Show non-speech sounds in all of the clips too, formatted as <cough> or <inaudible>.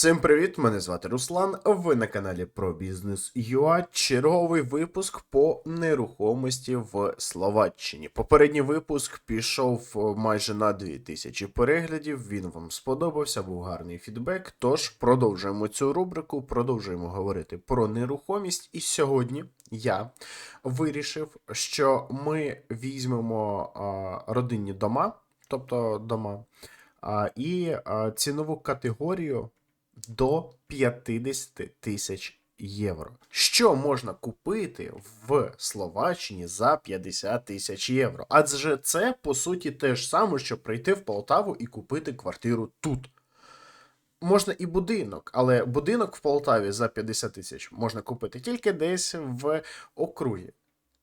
Всім привіт! Мене звати Руслан. Ви на каналі про бізнес ЮА. Черговий випуск по нерухомості в Словаччині. Попередній випуск пішов е, майже на 2000 переглядів. Він вам сподобався, був гарний фідбек. Тож продовжуємо цю рубрику, продовжуємо говорити про нерухомість. І сьогодні я вирішив, що ми візьмемо родинні дома, тобто дома, і цінову категорію до 50 тисяч євро. Що можна купити в Словаччині за 50 тисяч євро? Адже це по суті те ж саме, що прийти в Полтаву і купити квартиру тут. Можна і будинок, але будинок в Полтаві за 50 тисяч можна купити тільки десь в округі.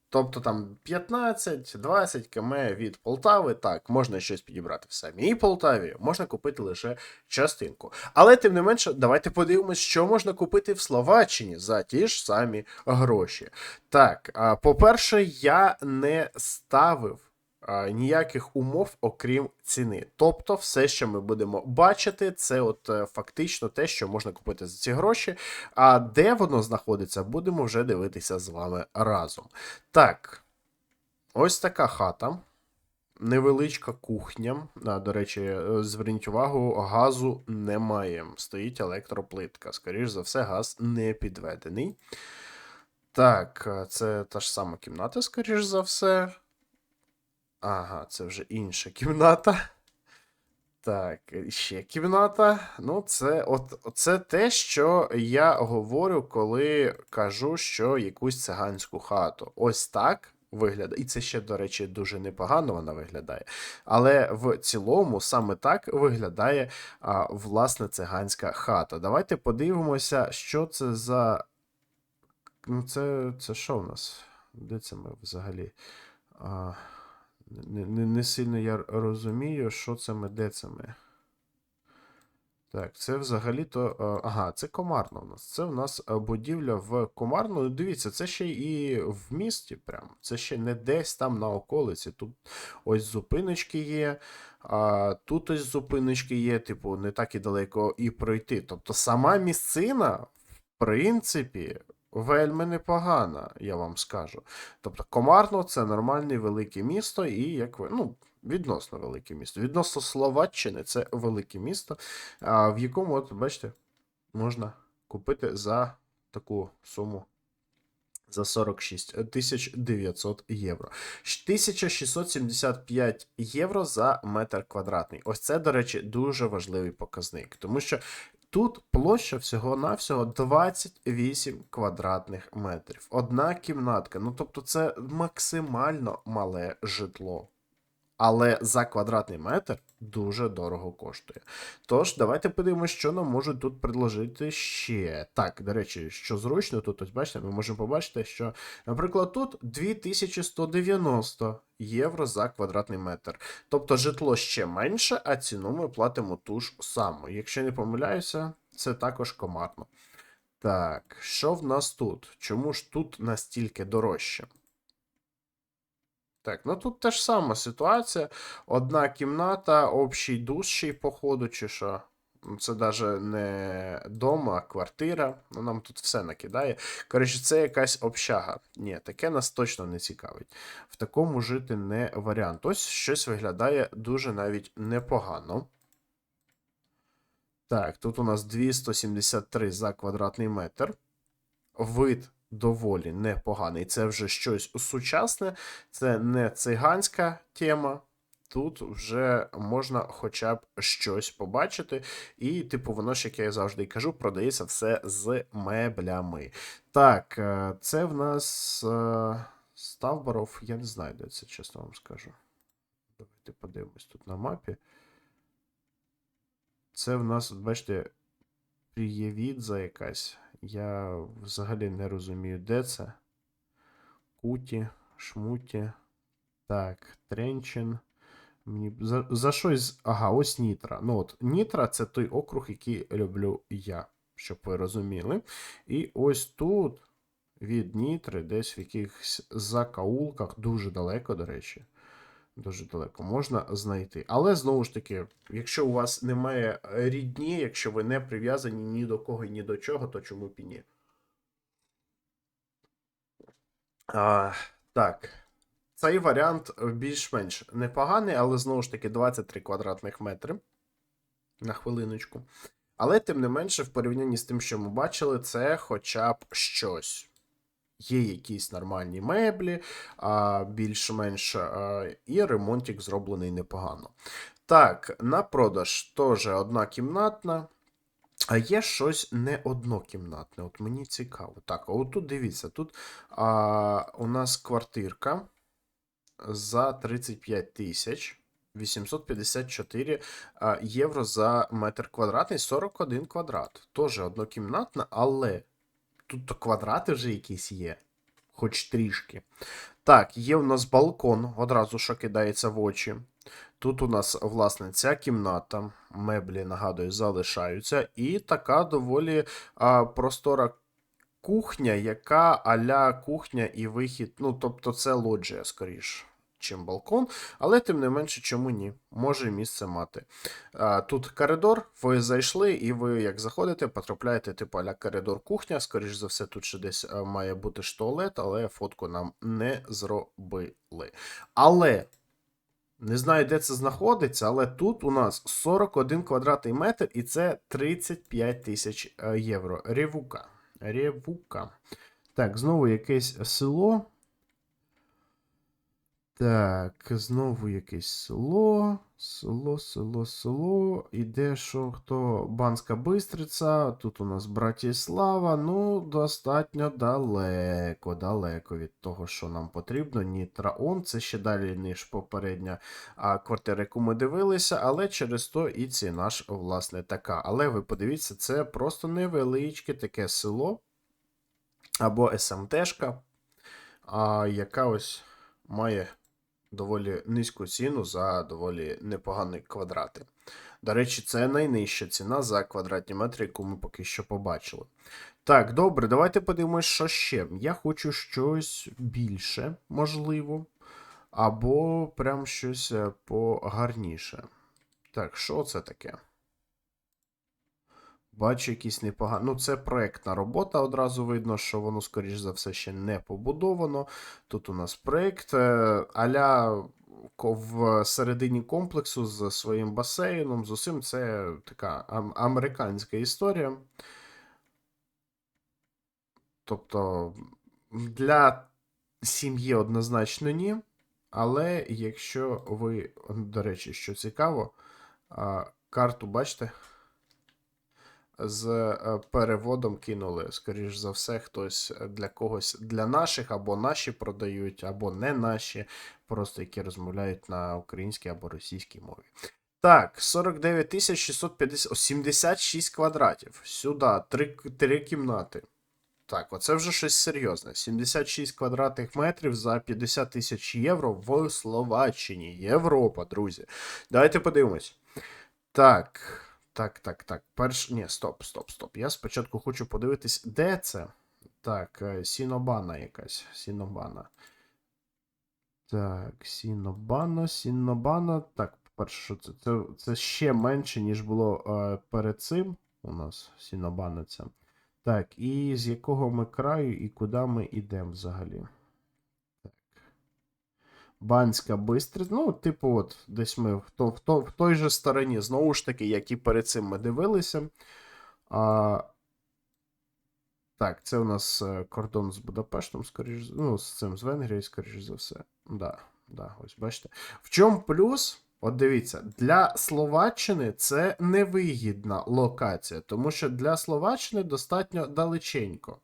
Тобто там 15-20 км від Полтави, так, можна щось підібрати в самій Полтаві, можна купити лише частинку. Але тим не менше, давайте подивимось, що можна купити в Словаччині за ті ж самі гроші. Так, по-перше, я не ставив ніяких умов, окрім ціни. Тобто, все, що ми будемо бачити, це от е, фактично те, що можна купити за ці гроші. А де воно знаходиться, будемо вже дивитися з вами разом. Так, ось така хата. Невеличка кухня. А, до речі, е, зверніть увагу, газу немає. Стоїть електроплитка. Скоріше за все, газ не підведений. Так, е, це та ж сама кімната, скоріш за все. Ага, це вже інша кімната. Так, ще кімната. Ну, це от, це те, що я говорю, коли кажу, що якусь циганську хату. Ось так виглядає. І це ще, до речі, дуже непогано вона виглядає. Але в цілому саме так виглядає а, власне циганська хата. Давайте подивимося, що це за. Ну, це, це що в нас? Де це ми взагалі? А... Не, не, не сильно я розумію, що це ми, де це ми. Так, це взагалі-то. е, Ага, це Комарно у нас. Це в нас е, будівля в Комарно. Ну, Дивіться, це ще і в місті прям. Це ще не десь там на околиці. Тут ось зупиночки є. А тут ось зупиночки є, типу, не так і далеко і пройти. Тобто сама місцина, в принципі, вельми непогана, я вам скажу. Тобто Комарно це нормальне велике місто, і як ви. Ну, відносно велике місто. Відносно Словаччини це велике місто, в якому, от, бачите, можна купити за таку суму. За 46 тисяч 900 євро. 1675 євро за метр квадратний. Ось це, до речі, дуже важливий показник, тому що тут площа всього-навсього 28 квадратних метрів. Одна кімнатка. Ну тобто, це максимально мале житло. Але за квадратний метр дуже дорого коштує. Тож, давайте подивимося, що нам можуть тут предложити ще. Так, до речі, що зручно, тут ось бачите, ми можемо побачити, що, наприклад, тут 2190 євро за квадратний метр. Тобто житло ще менше, а ціну ми платимо ту ж саму. Якщо не помиляюся, це також комарно. Так, що в нас тут? Чому ж тут настільки дорожче? Так, ну тут та ж сама ситуація. Одна кімната, общий душ ще й походу, чи що. Ну, Це навіть не дом, а квартира. Ну, нам тут все накидає. Коротше, це якась общага. Ні, таке нас точно не цікавить. В такому жити не варіант. Ось щось виглядає дуже навіть непогано. Так, тут у нас 273 за квадратний метр. Вид доволі непоганий. Це вже щось сучасне, це не циганська тема. Тут вже можна хоча б щось побачити. І, типу, воно ж, як я завжди кажу, продається все з меблями. Так, е, це в нас е, Ставборов, я не знаю, де це, чесно вам скажу. Давайте подивимось тут на мапі. Це в нас, бачите, Приєвідза якась. Я взагалі не розумію, де це. Куті, Шмуті. Так, Тренчин. Мені за, за щось. Ага, ось Нітра. Ну от, Нітра це той округ, який люблю я, щоб ви розуміли. І ось тут від Нітри, десь в якихось закаулках, дуже далеко, до речі. Дуже далеко можна знайти. Але знову ж таки, якщо у вас немає рідні, якщо ви не прив'язані ні до кого ні до чого, то чому б і ні? А, так. Цей варіант більш-менш непоганий, але знову ж таки 23 квадратних метри на хвилиночку. Але, тим не менше, в порівнянні з тим, що ми бачили, це хоча б щось. Є якісь нормальні меблі, більш-менш, а, і ремонтик зроблений непогано. Так, на продаж теж однакімнатна. А є щось не однокімнатне. От мені цікаво. Так, а отут дивіться, тут а, у нас квартирка за 35 тисяч 854 євро за метр квадратний, 41 квадрат. Тоже однокімнатна, але тут квадрати вже якісь є, хоч трішки. Так, є у нас балкон, одразу що кидається в очі. Тут у нас, власне, ця кімната, меблі, нагадую, залишаються, і така доволі а, простора кухня, яка аля кухня і вихід. Ну, тобто, це лоджія, скоріш, чим балкон, але тим не менше, чому ні? Може місце мати. Тут коридор, ви зайшли, і ви, як заходите, потрапляєте, типу, аля коридор кухня. Скоріш за все, тут ще десь а, має бути ж туалет, але фотку нам не зробили. Але. Не знаю, де це знаходиться, але тут у нас 41 квадратний метр, і це 35 тисяч е, євро. Ревука. Ревука. Так, знову якесь село. Так, знову якесь село. Село, село, село. Іде що хто? Банська Бистриця. Тут у нас Братіслава. Ну, достатньо далеко, далеко від того, що нам потрібно. Нітраон. Це ще далі, ніж попередня а, квартира, яку ми дивилися, але через то і ціна ж, власне, така. Але ви подивіться, це просто невеличке таке село або СМТшка, а, яка ось має доволі низьку ціну за доволі непогані квадрати. До речі, це найнижча ціна за квадратні метри, яку ми поки що побачили. Так, добре, давайте подивимось, що ще. Я хочу щось більше, можливо, або прям щось е, погарніше. Так, що це таке? Бачу якісь непогані. Ну, це проектна робота. Одразу видно, що воно, скоріш за все, ще не побудовано. Тут у нас проект е, аля в середині комплексу з своїм басейном. З усім це така американська історія. Тобто для сім'ї однозначно ні. Але якщо ви, до речі, що цікаво, карту бачите? З е, переводом кинули. Скоріш за все, хтось для когось для наших або наші продають, або не наші, просто які розмовляють на українській або російській мові. Так, 49 650, о, 76 квадратів. Сюди, три, три кімнати. Так, оце вже щось серйозне. 76 квадратних метрів за 50 тисяч євро в Словаччині. Європа, друзі. Давайте подивимось. Так. Так, так, так. Перш. Ні, стоп, стоп, стоп. Я спочатку хочу подивитись, де це. Так, е, Сінобана якась. Сінобана. Так, Сінобана, Сінобана. Так, по-перше, що це? Це, це ще менше, ніж було е, перед цим. У нас Сінобана ця. Так, і з якого ми краю і куди ми йдемо взагалі? Банська Бистриця. Ну, типу, от, десь ми в, то, в, то, в той же стороні, знову ж таки, як і перед цим ми дивилися. А, так, це у нас е, кордон з Будапештом, скоріш, ну, з цим з Венгрією, скоріш за все. Да, да, ось бачите. В чому плюс? От дивіться, для Словаччини це невигідна локація, тому що для Словаччини достатньо далеченько.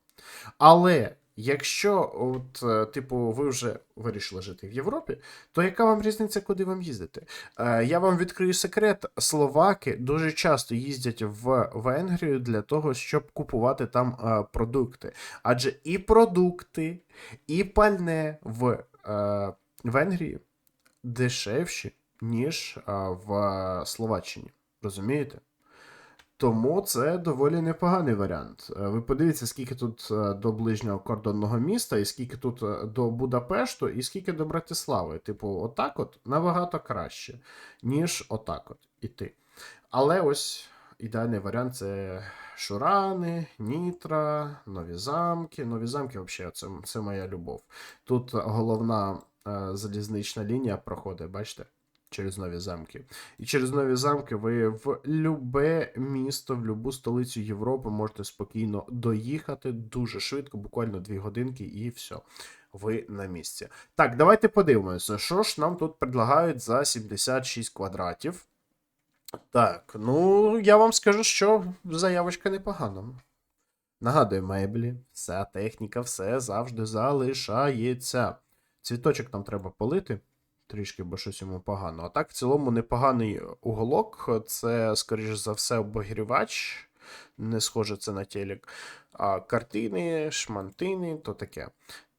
Але якщо, от, е, типу, ви вже вирішили жити в Європі, то яка вам різниця, куди вам їздити? Е, я вам відкрию секрет: словаки дуже часто їздять в Венгрію для того, щоб купувати там е, продукти. Адже і продукти, і пальне в е, Венгрії дешевші, ніж е, в Словаччині. Розумієте? Тому це доволі непоганий варіант. Е, Ви подивіться, скільки тут е, до ближнього кордонного міста, і скільки тут е, до Будапешту, і скільки до Братислави. Типу, отак от набагато краще, ніж отак от іти. Але ось ідеальний варіант це Шурани, Нітра, Нові замки. Нові замки, взагалі, це, це моя любов. Тут головна залізнична лінія проходить, бачите? Через нові замки. І через нові замки ви в любе місто, в любу столицю Європи можете спокійно доїхати дуже швидко, буквально 2 годинки, і все. Ви на місці. Так, давайте подивимося, що ж нам тут предлагають за 76 квадратів. Так, ну я вам скажу, що заявочка непогана. Нагадую, меблі, вся техніка, все завжди залишається. Цвіточок нам треба полити трішки, бо щось йому погано. А так, в цілому, непоганий уголок. Це, скоріш за все, обогрівач. Не схоже це на телек. А картини, шмантини, то таке.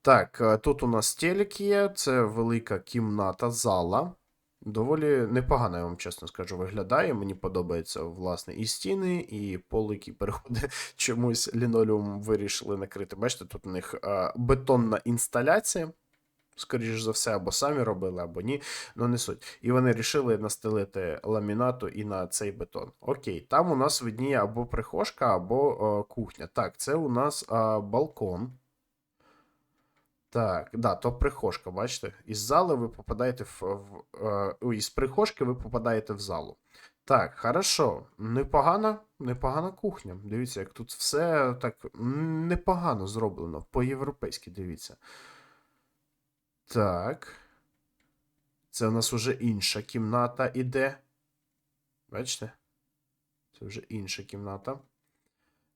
Так, е, тут у нас телек є, це велика кімната, зала. Доволі непогано, я вам чесно скажу, виглядає. Мені подобається, власне, і стіни, і пол, який переходить <laughs> чомусь лінолеум вирішили накрити. Бачите, тут у них е, бетонна інсталяція. Скоріш за все, або самі робили, або ні, ну не суть. І вони вирішили настелити ламінату і на цей бетон. Окей, там у нас видніє або прихожка, або е, кухня. Так, це у нас е, балкон. Так, да, то прихожка, бачите? Із зали ви попадаєте в. в е, із прихожки ви попадаєте в залу. Так, хорошо. Непогана, непогана кухня. Дивіться, як тут все так непогано зроблено. По-європейськи, дивіться. Так. Це у нас уже інша кімната іде. Бачите? Це вже інша кімната.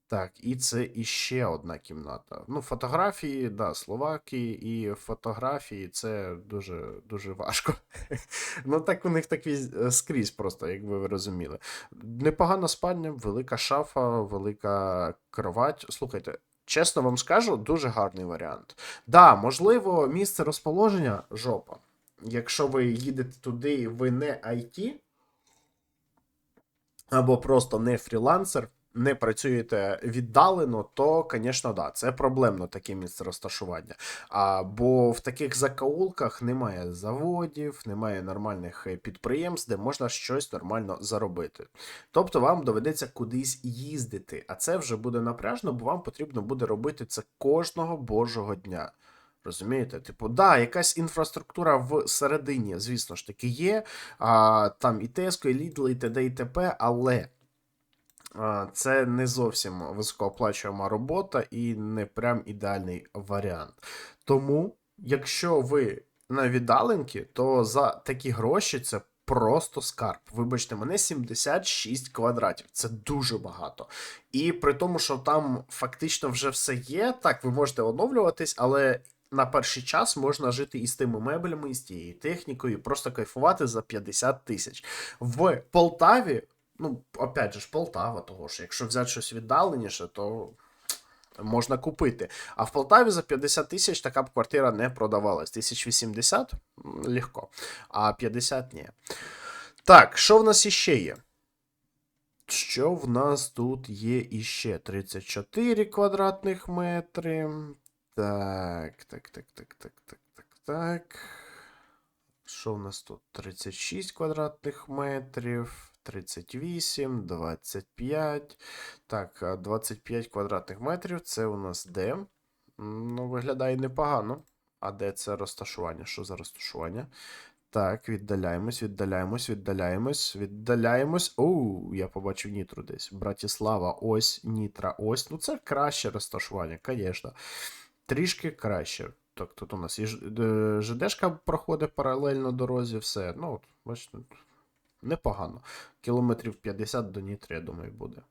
Так, і це іще одна кімната. Ну, фотографії, да, Словакії і фотографії це дуже дуже важко. <laughs> ну, так у них такий е, скрізь, просто, якби ви розуміли. Непогана спальня, велика шафа, велика кровать. Слухайте, чесно вам скажу, дуже гарний варіант. Да, можливо, місце розположення жопа. Якщо ви їдете туди, ви не IT, або просто не фрілансер, не працюєте віддалено, то, звісно, да, це проблемно таке місце розташування. А, бо в таких закоулках немає заводів, немає нормальних е, підприємств, де можна щось нормально заробити. Тобто вам доведеться кудись їздити, а це вже буде напряжно, бо вам потрібно буде робити це кожного божого дня. Розумієте? Типу, да, якась інфраструктура в середині, звісно ж таки, є. А, Там і Tesco, і Lidl, і т.д. і т.п., але це не зовсім високооплачувана робота і не прям ідеальний варіант. Тому, якщо ви на віддаленки, то за такі гроші це. Просто скарб. Вибачте, мене 76 квадратів. Це дуже багато. І при тому, що там фактично вже все є, так, ви можете оновлюватись, але на перший час можна жити із тими меблями, і з тією технікою, і просто кайфувати за 50 тисяч. В Полтаві, ну, опять же Полтава, того ж, якщо взяти щось віддаленіше, то. Можна купити. А в Полтаві за 50 тисяч така б квартира не продавалась. 1080 м, легко, а 50 ні. Так, що в нас іще є? Що в нас тут є іще? 34 квадратних метри. Так, так, так, так, так, так, так, так. Що в нас тут? 36 квадратних метрів, 38, 25. Так, 25 квадратних метрів. Це у нас де? Ну, виглядає непогано. А де це розташування? Що за розташування? Так, віддаляємось, віддаляємось, віддаляємось, віддаляємось. Оу, я побачив Нітру десь. Братіслава, ось, Нітра, ось. Ну, це краще розташування, звісно. Трішки краще. Так, тут у нас і е, ЖДшка проходить паралельно дорозі, все. Ну, от, бачите, непогано. Кілометрів 50 до Нітри, я думаю, буде.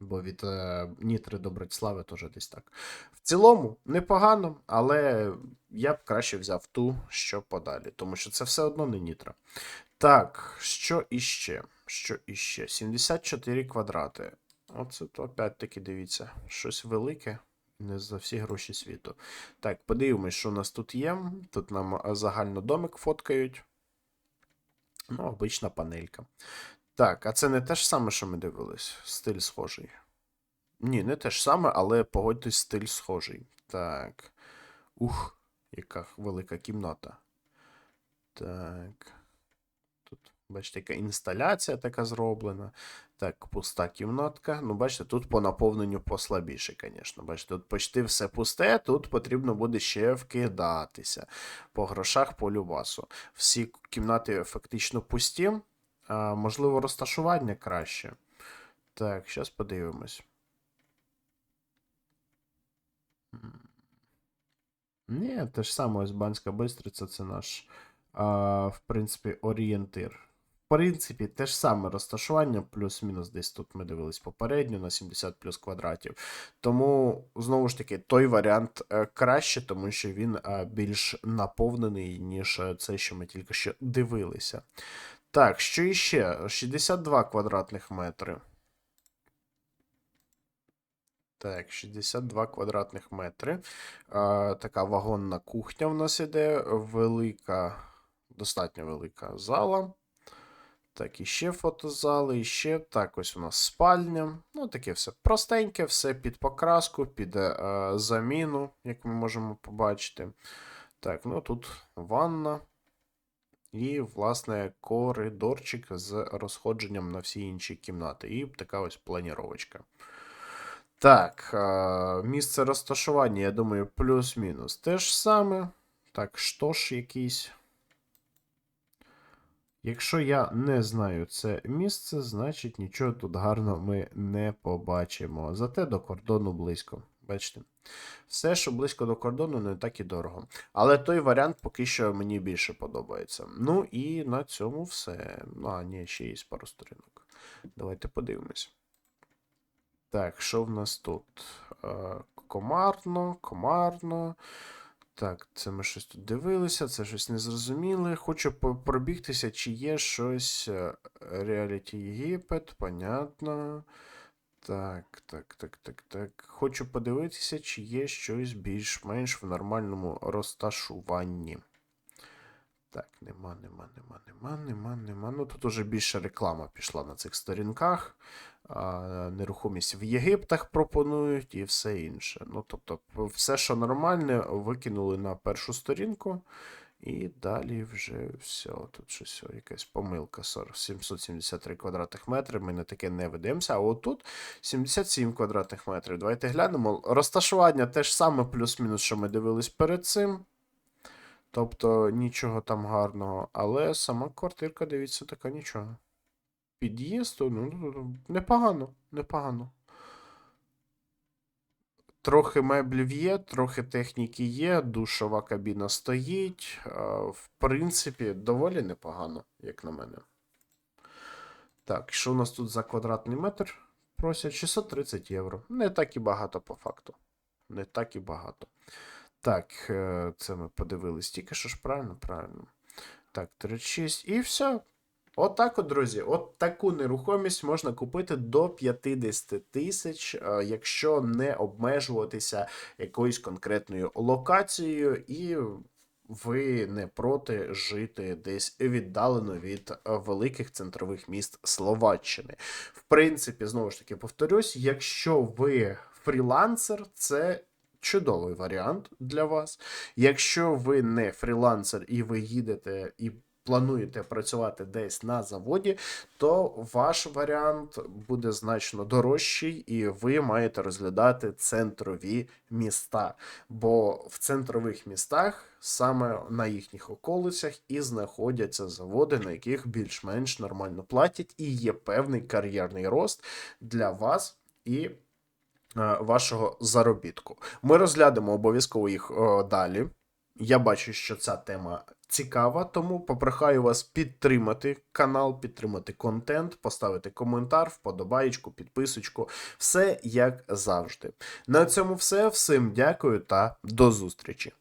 Бо від е, Нітри до Братислави теж десь так. В цілому, непогано, але я б краще взяв ту, що подалі, тому що це все одно не Нітра. Так, що іще? Що іще? 74 квадрати. Оце то опять-таки дивіться, щось велике. Не за всі гроші світу. Так, подивимось, що у нас тут є. Тут нам загально домик фоткають. Ну, обична панелька. Так, а це не те ж саме, що ми дивились. Стиль схожий. Ні, не те ж саме, але погодьтесь, стиль схожий. Так. Ух, яка велика кімната. Так. Тут, бачите, яка інсталяція така зроблена. Так, пуста кімнатка. Ну, бачите, тут по наповненню послабіше, звісно. Бачите, тут почти все пусте, тут потрібно буде ще вкидатися. По грошах, по любасу. Всі кімнати фактично пусті. А, можливо, розташування краще. Так, зараз подивимось. Ні, те ж саме, ось Банська Бистриця, це наш, а, в принципі, орієнтир. Принципі, те ж саме розташування, плюс-мінус десь тут ми дивились попередньо на 70 плюс квадратів. Тому, знову ж таки, той варіант е, краще, тому що він е, більш наповнений, ніж е, цей, що ми тільки що дивилися. Так, що іще? 62 квадратних метри. Так, 62 квадратних метри. А, така вагонна кухня в нас іде. Велика, достатньо велика зала. Так, і ще фотозали, і ще. Так, ось у нас спальня. Ну, таке все простеньке, все під покраску, під е, заміну, як ми можемо побачити. Так, ну тут ванна. І, власне, коридорчик з розходженням на всі інші кімнати. І така ось планіровочка. Так, е, місце розташування, я думаю, плюс-мінус. Те ж саме. Так, що ж якийсь. Якщо я не знаю це місце, значить нічого тут гарно ми не побачимо. Зате до кордону близько. Бачите? Все, що близько до кордону, не так і дорого. Але той варіант поки що мені більше подобається. Ну і на цьому все. Ну, а, ні, ще є пару сторінок. Давайте подивимось. Так, що в нас тут? Е, Комарно, комарно. Так, це ми щось тут дивилися, це щось незрозуміле. Хочу пробігтися, чи є щось. Реаліті Єгипет, понятно. Так, так, так, так, так. Хочу подивитися, чи є щось більш-менш в нормальному розташуванні. Так, нема, нема, нема, нема, нема, нема. Ну тут уже більше реклама пішла на цих сторінках. А, нерухомість в Єгиптах пропонують і все інше. Ну, тобто, все, що нормальне, викинули на першу сторінку. І далі вже все. Тут щось якась помилка. 40, 773 квадратних метри. Ми на таке не ведемося. А отут 77 квадратних метрів. Давайте глянемо. Розташування те ж саме, плюс-мінус, що ми дивились перед цим. Тобто нічого там гарного. Але сама квартирка, дивіться, така нічого. Під'їзд, ну, ну, непогано, непогано. Трохи меблів є, трохи техніки є, душова кабіна стоїть. В принципі, доволі непогано, як на мене. Так, що у нас тут за квадратний метр? Просять 630 євро. Не так і багато по факту. Не так і багато. Так, е, це ми подивились тільки що ж правильно, правильно. Так, 36 і все. От от, друзі, от таку нерухомість можна купити до 50 тисяч, е, якщо не обмежуватися якоюсь конкретною локацією, і ви не проти жити десь віддалено від великих центрових міст Словаччини. В принципі, знову ж таки повторюсь, якщо ви фрілансер, це чудовий варіант для вас. Якщо ви не фрілансер і ви їдете і плануєте працювати десь на заводі, то ваш варіант буде значно дорожчий, і ви маєте розглядати центрові міста. Бо в центрових містах, саме на їхніх околицях, і знаходяться заводи, на яких більш-менш нормально платять, і є певний кар'єрний рост для вас і вашого заробітку. Ми розглянемо обов'язково їх е, далі. Я бачу, що ця тема цікава, тому попрохаю вас підтримати канал, підтримати контент, поставити коментар, вподобаєчку, підписочку. Все як завжди. На цьому все. Всім дякую та до зустрічі.